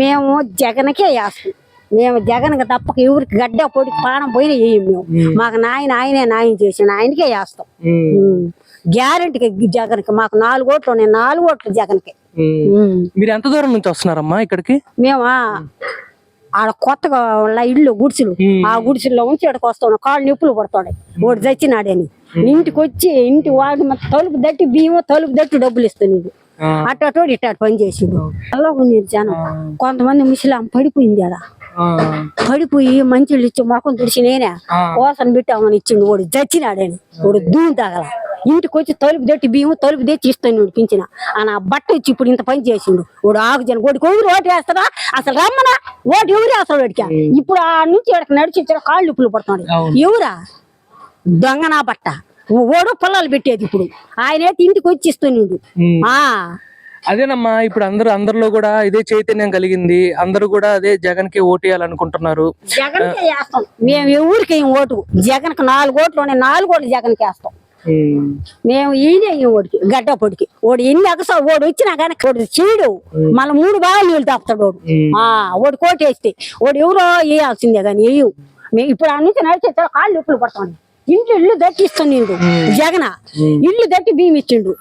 మేము జగన్కే వేస్తాం. మేము జగన్కి తప్పక ఎవరికి గడ్డ పొడి పానం పోయినా వేయం మేము. మాకు నాయన ఆయనే న్యాయం చేసిన ఆయనకే వేస్తాం. గ్యారంటీకి జగన్కి మాకు నాలుగు ఓట్లు ఉన్నాయి నాలుగు ఓట్లు జగన్కి. మీరు ఎంత దూరం నుంచి వస్తున్నారమ్మా ఇక్కడికి? మేము ఆడ కొత్తగా ఉన్న ఇల్లు గుడిసెలు. ఆ గుడిసెల్లో ఉంచి ఇక్కడికి వస్తాం. కాళ్ళు నొప్పులు పడుతున్నాయి వాడు చచ్చినాడని. ఇంటికి వచ్చి ఇంటి వాడి తలుపు దట్టి బియ్యం తలుపు దట్టి డబ్బులు ఇస్తుంది ఆ. అట్టటోడు ఇట్ట పని చేసిండు. అలా ఉంది జనం. కొంతమంది ముసలాం పడిపోయింది ఆ. పడిపోయి మంచిళ్ళు ఇచ్చి మొఖం తుడిచి నేనే కోసన పెట్టామని ఇచ్చిండు. వాడు చచ్చినాడని వాడు దూని తగల. ఇంటికి వచ్చి తలుపు తెట్టి బియ్యం తలుపు తెచ్చి ఇస్తాను వాడు పింఛన. ఆ నా బట్ట ఇచ్చి ఇప్పుడు ఇంత పని చేసిండు. వాడు ఆగుజన వాడికి ఎవరు ఓటు వేస్తారా అసలు రమ్మనా? ఓటు ఎవరు వేస్తాడు వాడికి? ఇప్పుడు ఆ నుంచి వాడికి నడిచి కాళ్ళు ఉప్పులు పడుతున్నాడు. ఎవరా? దొంగ నా బట్ట. ఓడు పొలాలు పెట్టేది ఇప్పుడు. ఆయన అయితే ఇంటికి వచ్చి ఇస్తున్నాడు. ఆ. అదేనమ్మా ఇప్పుడు అందరూ అందరిలో కూడా ఇదే చైతన్యం కలిగింది. అందరూ కూడా అదే జగన్కి ఓటేయాలనుకుంటున్నారు జగన్ వేస్తాం. మేము ఎవరికి వేయం ఓటు. జగన్కి నాలుగు ఓట్లు ఉన్నాయి నాలుగు ఓట్లు జగన్ వేస్తాం. ఉమ్. మేము ఈయనే ఓడికి గడ్డ పొడికి ఓడి ఎన్ని అగసా ఓడి వచ్చినా కానీ ఓడి చేయడు. మళ్ళీ మూడు బాగా నీళ్ళు తాపుతాడు ఓడు. ఆ ఓడి కోటేస్తే. ఓడి ఎవరో వేయాల్సిందే కానీ వేయవు మేము ఇప్పుడు ఆ నుంచి నడిచే కాళ్ళు ఉప్పులు పడతాం. ఇంటి ఇల్లు దట్టిస్తుండు జగన ఇల్లు దట్టి బియ్యం ఇచ్చిండు